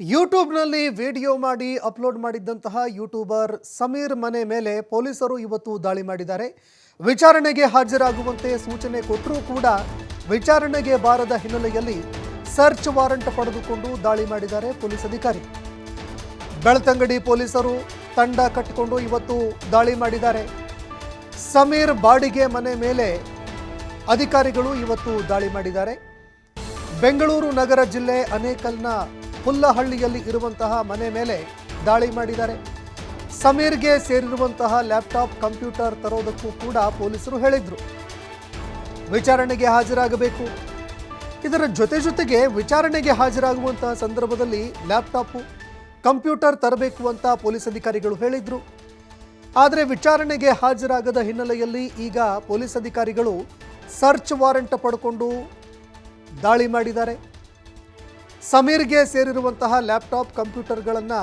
ಯೂಟ್ಯೂಬ್ನಲ್ಲಿ ವಿಡಿಯೋ ಮಾಡಿ upload ಮಾಡಿದ್ದಂತಹ YouTuber Sameer ಮನೆ ಮೇಲೆ ಪೊಲೀಸರು ಇವತ್ತು ದಾಳಿ ಮಾಡಿದ್ದಾರೆ. ವಿಚಾರಣೆಗೆ ಹಾಜರಾಗುವಂತೆ ಸೂಚನೆ ಕೊಟ್ಟರೂ ಕೂಡ ವಿಚಾರಣೆಗೆ ಬಾರದ ಹಿನ್ನೆಲೆಯಲ್ಲಿ ಸರ್ಚ್ ವಾರಂಟ್ ಪಡೆದುಕೊಂಡು ದಾಳಿ ಮಾಡಿದ್ದಾರೆ ಪೊಲೀಸ್ ಅಧಿಕಾರಿ. ಬೆಳ್ತಂಗಡಿ ಪೊಲೀಸರು ತಂಡ ಕಟ್ಟಿಕೊಂಡು ಇವತ್ತು ದಾಳಿ ಮಾಡಿದ್ದಾರೆ. ಸಮೀರ್ ಬಾಡಿಗೆ ಮನೆ ಮೇಲೆ ಅಧಿಕಾರಿಗಳು ಇವತ್ತು ದಾಳಿ ಮಾಡಿದ್ದಾರೆ. ಬೆಂಗಳೂರು ನಗರ ಜಿಲ್ಲೆ ಅನೇಕಲ್ನ ಹುಲ್ಲಹಳ್ಳಿಯಲ್ಲಿ ಇರುವಂತಹ ಮನೆ ಮೇಲೆ ದಾಳಿ ಮಾಡಿದ್ದಾರೆ. ಸಮೀರ್ಗೆ ಸೇರಿರುವಂತಹ ಲ್ಯಾಪ್ಟಾಪ್, ಕಂಪ್ಯೂಟರ್ ತರೋದಕ್ಕೂ ಕೂಡ ಪೊಲೀಸರು ಹೇಳಿದ್ರು. ವಿಚಾರಣೆಗೆ ಹಾಜರಾಗಬೇಕು. ಇದರ ಜೊತೆ ಜೊತೆಗೆ ವಿಚಾರಣೆಗೆ ಹಾಜರಾಗುವಂತಹ ಸಂದರ್ಭದಲ್ಲಿ ಲ್ಯಾಪ್ಟಾಪು, ಕಂಪ್ಯೂಟರ್ ತರಬೇಕು ಅಂತ ಪೊಲೀಸ್ ಅಧಿಕಾರಿಗಳು ಹೇಳಿದ್ರು. ಆದರೆ ವಿಚಾರಣೆಗೆ ಹಾಜರಾಗದ ಹಿನ್ನೆಲೆಯಲ್ಲಿ ಈಗ ಪೊಲೀಸ್ ಅಧಿಕಾರಿಗಳು ಸರ್ಚ್ ವಾರೆಂಟ್ ಪಡ್ಕೊಂಡು ದಾಳಿ ಮಾಡಿದ್ದಾರೆ. ಸಮೀರ್ಗೆ ಸೇರಿರುವಂತಹ ಲ್ಯಾಪ್ಟಾಪ್ ಕಂಪ್ಯೂಟರ್ಗಳನ್ನು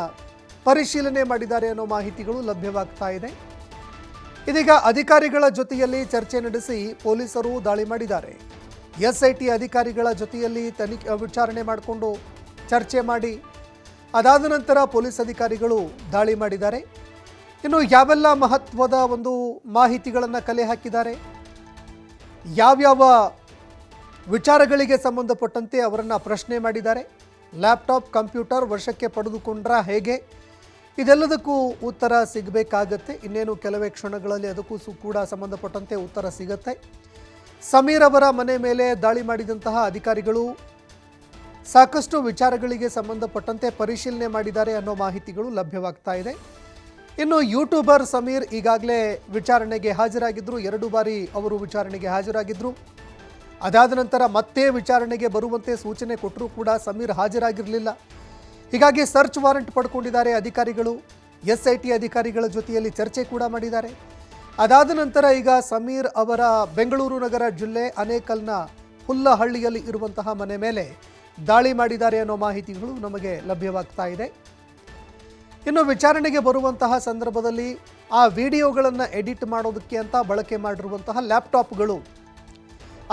ಪರಿಶೀಲನೆ ಮಾಡಿದ್ದಾರೆ ಅನ್ನೋ ಮಾಹಿತಿಗಳು ಲಭ್ಯವಾಗ್ತಾ ಇದೆ. ಇದೀಗ ಅಧಿಕಾರಿಗಳ ಜೊತೆಯಲ್ಲಿ ಚರ್ಚೆ ನಡೆಸಿ ಪೊಲೀಸರು ದಾಳಿ ಮಾಡಿದ್ದಾರೆ. ಎಸ್ಐಟಿ ಅಧಿಕಾರಿಗಳ ಜೊತೆಯಲ್ಲಿ ತನಿಖೆ, ವಿಚಾರಣೆ ಮಾಡಿಕೊಂಡು ಚರ್ಚೆ ಮಾಡಿ, ಅದಾದ ನಂತರ ಪೊಲೀಸ್ ಅಧಿಕಾರಿಗಳು ದಾಳಿ ಮಾಡಿದ್ದಾರೆ. ಇನ್ನು ಯಾವೆಲ್ಲ ಮಹತ್ವದ ಒಂದು ಮಾಹಿತಿಗಳನ್ನು ಕಲೆ ಹಾಕಿದ್ದಾರೆ? ಯಾವ್ಯಾವ ವಿಚಾರಗಳಿಗೆ ಸಂಬಂಧಪಟ್ಟಂತೆ ಅವರನ್ನು ಪ್ರಶ್ನೆ ಮಾಡಿದ್ದಾರೆ. ಲ್ಯಾಪ್ಟಾಪ್, ಕಂಪ್ಯೂಟರ್ ವರ್ಷಕ್ಕೆ ಪಡೆದುಕೊಂಡ್ರ ಹೇಗೆ? ಇದೆಲ್ಲದಕ್ಕೂ ಉತ್ತರ ಸಿಗಬೇಕಾಗತ್ತೆ. ಇನ್ನೇನು ಕೆಲವೇ ಕ್ಷಣಗಳಲ್ಲಿ ಅದಕ್ಕೂ ಕೂಡ ಸಂಬಂಧಪಟ್ಟಂತೆ ಉತ್ತರ ಸಿಗತ್ತೆ. ಸಮೀರ್ ಅವರ ಮನೆ ಮೇಲೆ ದಾಳಿ ಮಾಡಿದಂತಹ ಅಧಿಕಾರಿಗಳು ಸಾಕಷ್ಟು ವಿಚಾರಗಳಿಗೆ ಸಂಬಂಧಪಟ್ಟಂತೆ ಪರಿಶೀಲನೆ ಮಾಡಿದ್ದಾರೆ ಅನ್ನೋ ಮಾಹಿತಿಗಳು ಲಭ್ಯವಾಗ್ತಾ ಇದೆ. ಇನ್ನು ಯೂಟ್ಯೂಬರ್ ಸಮೀರ್ ಈಗಾಗಲೇ ವಿಚಾರಣೆಗೆ ಹಾಜರಾಗಿದ್ದರು ಎರಡು ಬಾರಿ ಅವರು ವಿಚಾರಣೆಗೆ ಹಾಜರಾಗಿದ್ದರು ಅದಾದ ನಂತರ ಮತ್ತೆ ವಿಚಾರಣೆಗೆ ಬರುವಂತೆ ಸೂಚನೆ ಕೊಟ್ಟರೂ ಕೂಡ ಸಮೀರ್ ಹಾಜರಾಗಿರಲಿಲ್ಲ. ಹೀಗಾಗಿ ಸರ್ಚ್ ವಾರೆಂಟ್ ಪಡ್ಕೊಂಡಿದ್ದಾರೆ ಅಧಿಕಾರಿಗಳು. ಎಸ್ ಅಧಿಕಾರಿಗಳ ಜೊತೆಯಲ್ಲಿ ಚರ್ಚೆ ಕೂಡ ಮಾಡಿದ್ದಾರೆ. ಅದಾದ ನಂತರ ಈಗ ಸಮೀರ್ ಅವರ ಬೆಂಗಳೂರು ನಗರ ಜಿಲ್ಲೆ ಅನೇಕಲ್ನ ಹುಲ್ಲಹಳ್ಳಿಯಲ್ಲಿ ಇರುವಂತಹ ಮನೆ ಮೇಲೆ ದಾಳಿ ಮಾಡಿದ್ದಾರೆ ಅನ್ನೋ ಮಾಹಿತಿಗಳು ನಮಗೆ ಲಭ್ಯವಾಗ್ತಾ ಇದೆ. ಇನ್ನು ವಿಚಾರಣೆಗೆ ಬರುವಂತಹ ಸಂದರ್ಭದಲ್ಲಿ ಆ ವಿಡಿಯೋಗಳನ್ನು ಎಡಿಟ್ ಮಾಡೋದಕ್ಕೆ ಅಂತ ಬಳಕೆ ಮಾಡಿರುವಂತಹ ಲ್ಯಾಪ್ಟಾಪ್ಗಳು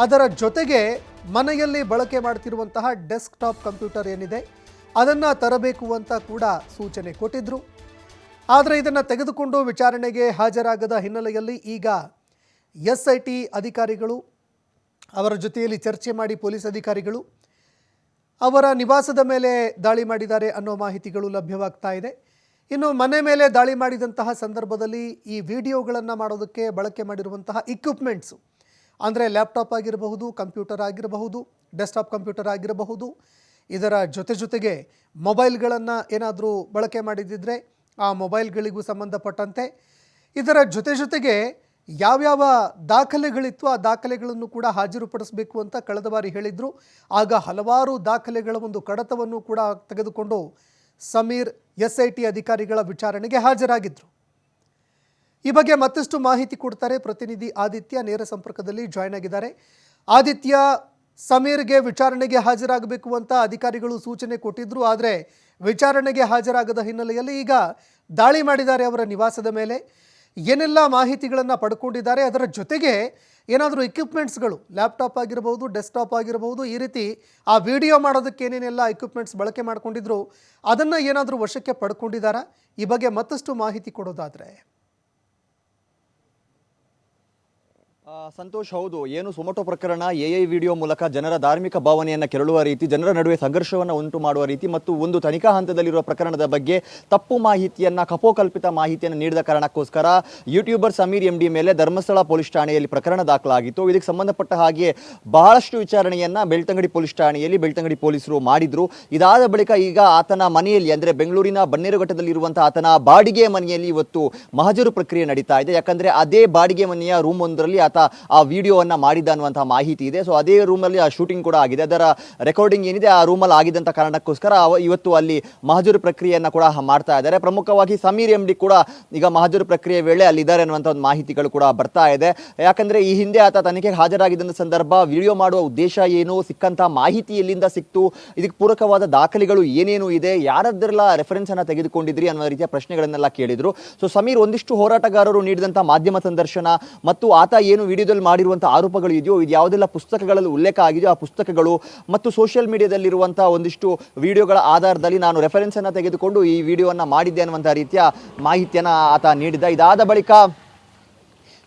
ಅದರ ಜೊತೆಗೆ ಮನೆಯಲ್ಲಿ ಬಳಕೆ ಮಾಡ್ತಿರುವಂತಹ ಡೆಸ್ಕ್ಟಾಪ್ ಕಂಪ್ಯೂಟರ್ ಏನಿದೆ, ಅದನ್ನು ತರಬೇಕು ಅಂತ ಕೂಡ ಸೂಚನೆ ಕೊಟ್ಟಿದ್ದರು ಆದರೆ ಇದನ್ನು ತೆಗೆದುಕೊಂಡು ವಿಚಾರಣೆಗೆ ಹಾಜರಾಗದ ಹಿನ್ನೆಲೆಯಲ್ಲಿ ಈಗ ಎಸ್ ಐ ಟಿ ಅಧಿಕಾರಿಗಳು, ಅವರ ಜೊತೆಯಲ್ಲಿ ಚರ್ಚೆ ಮಾಡಿ ಪೊಲೀಸ್ ಅಧಿಕಾರಿಗಳು, ಅವರ ನಿವಾಸದ ಮೇಲೆ ದಾಳಿ ಮಾಡಿದ್ದಾರೆ ಅನ್ನೋ ಮಾಹಿತಿಗಳು ಲಭ್ಯವಾಗ್ತಾ ಇದೆ. ಇನ್ನು ಮನೆ ಮೇಲೆ ದಾಳಿ ಮಾಡಿದಂತಹ ಸಂದರ್ಭದಲ್ಲಿ ಈ ವಿಡಿಯೋಗಳನ್ನು ಮಾಡೋದಕ್ಕೆ ಬಳಕೆ ಮಾಡಿರುವಂತಹ ಇಕ್ವಿಪ್ಮೆಂಟ್ಸು ಅಂದರೆ ಲ್ಯಾಪ್ಟಾಪ್ ಆಗಿರಬಹುದು, ಕಂಪ್ಯೂಟರ್ ಆಗಿರಬಹುದು, ಡೆಸ್ಕ್ಟಾಪ್ ಕಂಪ್ಯೂಟರ್ ಆಗಿರಬಹುದು. ಇದರ ಜೊತೆ ಜೊತೆಗೆ ಮೊಬೈಲ್ಗಳನ್ನು ಏನಾದರೂ ಬಳಕೆ ಮಾಡಿದ್ದಿದ್ರೆ ಆ ಮೊಬೈಲ್ಗಳಿಗೂ ಸಂಬಂಧಪಟ್ಟಂತೆ ಇದರ ಜೊತೆ ಜೊತೆಗೆ ಯಾವ್ಯಾವ ದಾಖಲೆಗಳಿತ್ತು ಆ ದಾಖಲೆಗಳನ್ನು ಕೂಡ ಹಾಜರುಪಡಿಸಬೇಕು ಅಂತ ಕಳೆದ ಬಾರಿ ಹೇಳಿದರು. ಆಗ ಹಲವಾರು ದಾಖಲೆಗಳ ಒಂದು ಕಡತವನ್ನು ಕೂಡ ತೆಗೆದುಕೊಂಡು ಸಮೀರ್ ಎಸ್ ಐ ಟಿ ಅಧಿಕಾರಿಗಳ ವಿಚಾರಣೆಗೆ ಹಾಜರಾಗಿದ್ದರು ಈ ಬಗ್ಗೆ ಮತ್ತಷ್ಟು ಮಾಹಿತಿ ಕೊಡ್ತಾರೆ ಪ್ರತಿನಿಧಿ ಆದಿತ್ಯ ನೇರ ಸಂಪರ್ಕದಲ್ಲಿ ಜಾಯ್ನ್ ಆಗಿದ್ದಾರೆ. ಆದಿತ್ಯ, ಸಮೀರ್ಗೆ ವಿಚಾರಣೆಗೆ ಹಾಜರಾಗಬೇಕು ಅಂತ ಅಧಿಕಾರಿಗಳು ಸೂಚನೆ ಕೊಟ್ಟಿದ್ರು, ಆದರೆ ವಿಚಾರಣೆಗೆ ಹಾಜರಾಗದ ಹಿನ್ನೆಲೆಯಲ್ಲಿ ಈಗ ದಾಳಿ ಮಾಡಿದ್ದಾರೆ ಅವರ ನಿವಾಸದ ಮೇಲೆ. ಏನೆಲ್ಲ ಮಾಹಿತಿಗಳನ್ನು ಪಡ್ಕೊಂಡಿದ್ದಾರೆ, ಅದರ ಜೊತೆಗೆ ಏನಾದರೂ ಇಕ್ವಿಪ್ಮೆಂಟ್ಸ್ಗಳು ಲ್ಯಾಪ್ಟಾಪ್ ಆಗಿರಬಹುದು ಡೆಸ್ಕ್ಟಾಪ್ ಆಗಿರಬಹುದು ಈ ರೀತಿ ಆ ವಿಡಿಯೋ ಮಾಡೋದಕ್ಕೆ ಏನೇನೆಲ್ಲ ಇಕ್ವಿಪ್ಮೆಂಟ್ಸ್ ಬಳಕೆ ಮಾಡ್ಕೊಂಡಿದ್ರು, ಅದನ್ನು ಏನಾದರೂ ವಶಕ್ಕೆ ಪಡ್ಕೊಂಡಿದ್ದಾರಾ? ಈ ಬಗ್ಗೆ ಮತ್ತಷ್ಟು ಮಾಹಿತಿ ಕೊಡೋದಾದರೆ ಆ, ಸಂತೋಷ್, ಹೌದು. ಏನು ಸೊಮೊಟೊ ಪ್ರಕರಣ ಎ ಐ ವಿಡಿಯೋ ಮೂಲಕ ಜನರ ಧಾರ್ಮಿಕ ಭಾವನೆಯನ್ನು ಕೆರಳುವ ರೀತಿ, ಜನರ ನಡುವೆ ಸಂಘರ್ಷವನ್ನು ಉಂಟು ಮಾಡುವ ರೀತಿ ಮತ್ತು ಒಂದು ತನಿಖಾ ಹಂತದಲ್ಲಿರುವ ಪ್ರಕರಣದ ಬಗ್ಗೆ ತಪ್ಪು ಮಾಹಿತಿಯನ್ನ, ಕಪೋಕಲ್ಪಿತ ಮಾಹಿತಿಯನ್ನು ನೀಡಿದ ಕಾರಣಕ್ಕೋಸ್ಕರ ಯೂಟ್ಯೂಬರ್ ಸಮೀರ್ ಎಂ ಡಿ ಮೇಲೆ ಧರ್ಮಸ್ಥಳ ಪೊಲೀಸ್ ಠಾಣೆಯಲ್ಲಿ ಪ್ರಕರಣ ದಾಖಲಾಗಿತ್ತು. ಇದಕ್ಕೆ ಸಂಬಂಧಪಟ್ಟ ಹಾಗೆ ಬಹಳಷ್ಟು ವಿಚಾರಣೆಯನ್ನ ಬೆಳ್ತಂಗಡಿ ಪೊಲೀಸ್ ಠಾಣೆಯಲ್ಲಿ ಬೆಳ್ತಂಗಡಿ ಪೊಲೀಸರು ಮಾಡಿದ್ರು. ಇದಾದ ಬಳಿಕ ಈಗ ಆತನ ಮನೆಯಲ್ಲಿ, ಅಂದರೆ ಬೆಂಗಳೂರಿನ ಬನ್ನೇರುಘಟ್ಟದಲ್ಲಿ ಇರುವಂತಹ ಆತನ ಬಾಡಿಗೆ ಮನೆಯಲ್ಲಿ ಇವತ್ತು ಮಹಜರು ಪ್ರಕ್ರಿಯೆ ನಡೀತಾ ಇದೆ. ಯಾಕಂದ್ರೆ ಅದೇ ಬಾಡಿಗೆ ಮನೆಯ ರೂಮ್ ಒಂದರಲ್ಲಿ ಆತ ಆ ವಿಡಿಯೋವನ್ನು ಮಾಡಿದ ಅನ್ನುವಂಥ ಮಾಹಿತಿ ಇದೆ. ಸೊ ಅದೇ ರೂಮಲ್ಲಿ ಆ ಶೂಟಿಂಗ್ ಕೂಡ ಆಗಿದೆ. ಅದರ ರೆಕಾರ್ಡಿಂಗ್ ಏನಿದೆ, ಆ ರೂಮಲ್ಲಿ ಆಗಿದ್ದಂಥ ಕಾರಣಕ್ಕೋಸ್ಕರ ಇವತ್ತು ಅಲ್ಲಿ ಮಹಜೂರು ಪ್ರಕ್ರಿಯೆಯನ್ನು ಕೂಡ ಮಾಡ್ತಾ ಇದ್ದಾರೆ. ಪ್ರಮುಖವಾಗಿ ಸಮೀರ್ ಎಂ ಕೂಡ ಈಗ ಮಹಜೂರು ಪ್ರಕ್ರಿಯೆ ವೇಳೆ ಅಲ್ಲಿದ್ದಾರೆ ಅನ್ನುವಂಥ ಒಂದು ಮಾಹಿತಿಗಳು ಕೂಡ ಬರ್ತಾ ಇದೆ. ಯಾಕಂದ್ರೆ ಈ ಹಿಂದೆ ಆತ ತನಿಖೆಗೆ ಹಾಜರಾಗಿದ್ದಂಥ ಸಂದರ್ಭ ವಿಡಿಯೋ ಮಾಡುವ ಉದ್ದೇಶ ಏನು ಸಿಕ್ಕಂಥ ಮಾಹಿತಿ ಎಲ್ಲಿಂದ ಸಿಕ್ತು, ಇದಕ್ಕೆ ಪೂರಕವಾದ ದಾಖಲೆಗಳು ಏನೇನು ಇದೆ, ಯಾರದ್ದೆಲ್ಲ ರೆಫರೆನ್ಸ್ ಅನ್ನ ತೆಗೆದುಕೊಂಡಿದ್ರಿ ಅನ್ನೋ ರೀತಿಯ ಪ್ರಶ್ನೆಗಳನ್ನೆಲ್ಲ ಕೇಳಿದ್ರು. ಸೊ ಸಮೀರ್ ಒಂದಿಷ್ಟು ಹೋರಾಟಗಾರರು ನೀಡಿದಂಥ ಮಾಧ್ಯಮ ಸಂದರ್ಶನ ಮತ್ತು ಆತ ಏನು ವಿಡಿಯೋದಲ್ಲಿ ಮಾಡಿರುವಂಥ ಆರೋಪಗಳು ಇದೆಯೋ, ಇದು ಯಾವುದೆಲ್ಲ ಪುಸ್ತಕಗಳಲ್ಲಿ ಉಲ್ಲೇಖ ಆಗಿದೆಯೋ ಆ ಪುಸ್ತಕಗಳು ಮತ್ತು ಸೋಷಿಯಲ್ ಮೀಡಿಯಾದಲ್ಲಿರುವಂಥ ಒಂದಿಷ್ಟು ವಿಡಿಯೋಗಳ ಆಧಾರದಲ್ಲಿ ನಾನು ರೆಫರೆನ್ಸನ್ನು ತೆಗೆದುಕೊಂಡು ಈ ವಿಡಿಯೋವನ್ನು ಮಾಡಿದ್ದೆ ಅನ್ನುವಂಥ ರೀತಿಯ ಮಾಹಿತಿಯನ್ನು ಆತ ನೀಡಿದ್ದ. ಇದಾದ ಬಳಿಕ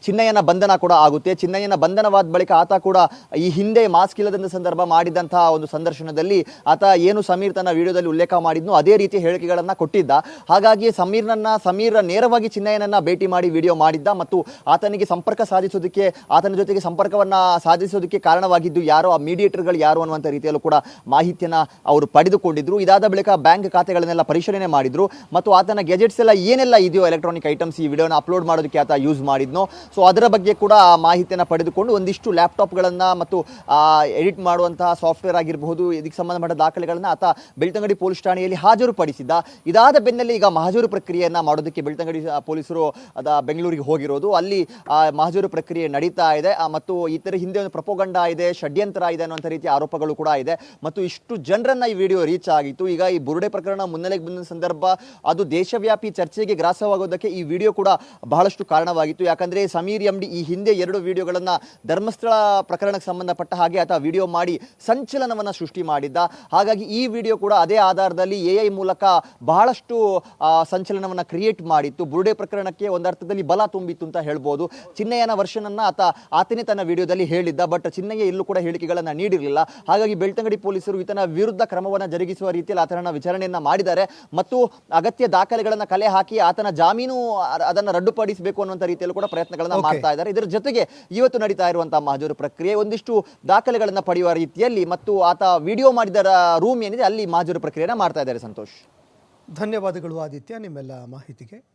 ಚಿನ್ನಯ್ಯನ ಬಂಧನ ಕೂಡ ಆಗುತ್ತೆ. ಚಿನ್ನಯ್ಯನ ಬಂಧನವಾದ ಬಳಿಕ ಆತ ಕೂಡ ಈ ಹಿಂದೆ ಮಾಸ್ಕ್ ಇಲ್ಲದಂಥ ಸಂದರ್ಭ ಮಾಡಿದಂತಹ ಒಂದು ಸಂದರ್ಶನದಲ್ಲಿ ಆತ ಏನು ಸಮೀರ್ ತನ್ನ ವಿಡಿಯೋದಲ್ಲಿ ಉಲ್ಲೇಖ ಮಾಡಿದ್ನು ಅದೇ ರೀತಿ ಹೇಳಿಕೆಗಳನ್ನು ಕೊಟ್ಟಿದ್ದ. ಹಾಗಾಗಿ ಸಮೀರ್ನನ್ನ ಸಮೀರ್ ನೇರವಾಗಿ ಚಿನ್ನಯ್ಯನನ್ನ ಭೇಟಿ ಮಾಡಿ ವಿಡಿಯೋ ಮಾಡಿದ್ದ ಮತ್ತು ಆತನಿಗೆ ಸಂಪರ್ಕ ಸಾಧಿಸೋದಕ್ಕೆ, ಆತನ ಜೊತೆಗೆ ಸಂಪರ್ಕವನ್ನ ಸಾಧಿಸೋದಕ್ಕೆ ಕಾರಣವಾಗಿದ್ದು ಯಾರೋ, ಆ ಮೀಡಿಯೇಟರ್ಗಳು ಯಾರು ಅನ್ನುವಂಥ ರೀತಿಯಲ್ಲೂ ಕೂಡ ಮಾಹಿತಿಯನ್ನ ಅವರು ಪಡೆದುಕೊಂಡಿದ್ರು. ಇದಾದ ಬಳಿಕ ಬ್ಯಾಂಕ್ ಖಾತೆಗಳನ್ನೆಲ್ಲ ಪರಿಶೀಲನೆ ಮಾಡಿದ್ರು ಮತ್ತು ಆತನ ಗೆಜೆಟ್ಸ್ ಎಲ್ಲ ಏನೆಲ್ಲ ಇದೆಯೋ ಎಲೆಕ್ಟ್ರಾನಿಕ್ ಐಟಮ್ಸ್ ಈ ವಿಡಿಯೋನ ಅಪ್ಲೋಡ್ ಮಾಡೋದಕ್ಕೆ ಆತ ಯೂಸ್ ಮಾಡಿದ್ನೋ ಸೊ ಅದರ ಬಗ್ಗೆ ಕೂಡ ಮಾಹಿತಿಯನ್ನು ಪಡೆದುಕೊಂಡು ಒಂದಿಷ್ಟು ಲ್ಯಾಪ್ಟಾಪ್ಗಳನ್ನು ಮತ್ತು ಎಡಿಟ್ ಮಾಡುವಂತಹ ಸಾಫ್ಟ್ವೇರ್ ಆಗಿರಬಹುದು, ಇದಕ್ಕೆ ಸಂಬಂಧಪಟ್ಟ ದಾಖಲೆಗಳನ್ನು ಆತ ಬೆಳ್ತಂಗಡಿ ಪೊಲೀಸ್ ಠಾಣೆಯಲ್ಲಿ ಹಾಜರುಪಡಿಸಿದ್ದ. ಇದಾದ ಬೆನ್ನಲ್ಲೇ ಈಗ ಮಹಜೂರು ಪ್ರಕ್ರಿಯೆಯನ್ನು ಮಾಡೋದಕ್ಕೆ ಬೆಳ್ತಂಗಡಿ ಪೊಲೀಸರು ಅದ ಬೆಂಗಳೂರಿಗೆ ಹೋಗಿರೋದು. ಅಲ್ಲಿ ಮಹಜೂರು ಪ್ರಕ್ರಿಯೆ ನಡೀತಾ ಇದೆ. ಮತ್ತು ಇತರ ಹಿಂದೆ ಒಂದು ಪ್ರಪೋಗಂಡ ಇದೆ, ಷಡ್ಯಂತ್ರ ಇದೆ ಅನ್ನುವಂಥ ರೀತಿಯ ಆರೋಪಗಳು ಕೂಡ ಇದೆ. ಮತ್ತು ಇಷ್ಟು ಜನರನ್ನು ಈ ವಿಡಿಯೋ ರೀಚ್ ಆಗಿತ್ತು. ಈಗ ಈ ಬುರುಡೆ ಪ್ರಕರಣ ಮುನ್ನೆಲೆಗೆ ಬಂದ ಸಂದರ್ಭ ಅದು ದೇಶವ್ಯಾಪಿ ಚರ್ಚೆಗೆ ಗ್ರಾಸವಾಗೋದಕ್ಕೆ ಈ ವಿಡಿಯೋ ಕೂಡ ಬಹಳಷ್ಟು ಕಾರಣವಾಗಿತ್ತು. ಯಾಕಂದ್ರೆ ಸಮೀರ್ ಎಂ ಈ ಹಿಂದೆ ಎರಡು ವಿಡಿಯೋಗಳನ್ನ ಧರ್ಮಸ್ಥಳ ಪ್ರಕರಣಕ್ಕೆ ಸಂಬಂಧಪಟ್ಟ ಹಾಗೆ ಆತ ವಿಡಿಯೋ ಮಾಡಿ ಸಂಚಲನವನ್ನ ಸೃಷ್ಟಿ ಮಾಡಿದ್ದ. ಹಾಗಾಗಿ ಈ ವಿಡಿಯೋ ಕೂಡ ಅದೇ ಆಧಾರದಲ್ಲಿ ಎ ಐ ಮೂಲಕ ಬಹಳಷ್ಟು ಸಂಚಲನವನ್ನ ಕ್ರಿಯೇಟ್ ಮಾಡಿತ್ತು. ಬುರುಡೆ ಪ್ರಕರಣಕ್ಕೆ ಒಂದರ್ಥದಲ್ಲಿ ಬಲ ತುಂಬಿತ್ತು ಅಂತ ಹೇಳ್ಬೋದು. ಚಿನ್ನಯ್ಯನ ವರ್ಷನ್ ಅನ್ನ ಆತ ಆತನೇ ತನ್ನ ವಿಡಿಯೋದಲ್ಲಿ ಹೇಳಿದ್ದ. ಬಟ್ ಚಿನ್ನಯ್ಯ ಇಲ್ಲೂ ಕೂಡ ಹೇಳಿಕೆಗಳನ್ನ ನೀಡಿರಲಿಲ್ಲ. ಹಾಗಾಗಿ ಬೆಳ್ತಂಗಡಿ ಪೊಲೀಸರು ಈತನ ವಿರುದ್ಧ ಕ್ರಮವನ್ನು ಜರುಗಿಸುವ ರೀತಿಯಲ್ಲಿ ಆತನ ವಿಚಾರಣೆಯನ್ನ ಮಾಡಿದ್ದಾರೆ. ಮತ್ತು ಅಗತ್ಯ ದಾಖಲೆಗಳನ್ನ ಕಲೆ ಹಾಕಿ ಆತನ ಜಾಮೀನು, ಅದನ್ನ ರದ್ದುಪಡಿಸಬೇಕು ಅನ್ನುವಂಥ ರೀತಿಯಲ್ಲೂ ಕೂಡ ಪ್ರಯತ್ನಗಳನ್ನ ಮಾಡ್ತಾ ಇದ್ದಾರೆ. ಇದರ ಜೊತೆಗೆ ಇವತ್ತು ನಡೀತಾ ಇರುವಂತಹ ಮಹಜೂರು ಪ್ರಕ್ರಿಯೆ ಒಂದಿಷ್ಟು ದಾಖಲೆಗಳನ್ನ ಪಡೆಯುವ ರೀತಿಯಲ್ಲಿ ಮತ್ತು ಆತ ವಿಡಿಯೋ ಮಾಡಿದ ರೂಮ್ ಏನಿದೆ ಅಲ್ಲಿ ಮಹಜೂರು ಪ್ರಕ್ರಿಯೆನ ಮಾಡ್ತಾ ಇದ್ದಾರೆ ಸಂತೋಷ್. ಧನ್ಯವಾದಗಳು ಆದಿತ್ಯ ನಿಮ್ಮೆಲ್ಲ ಮಾಹಿತಿಗೆ.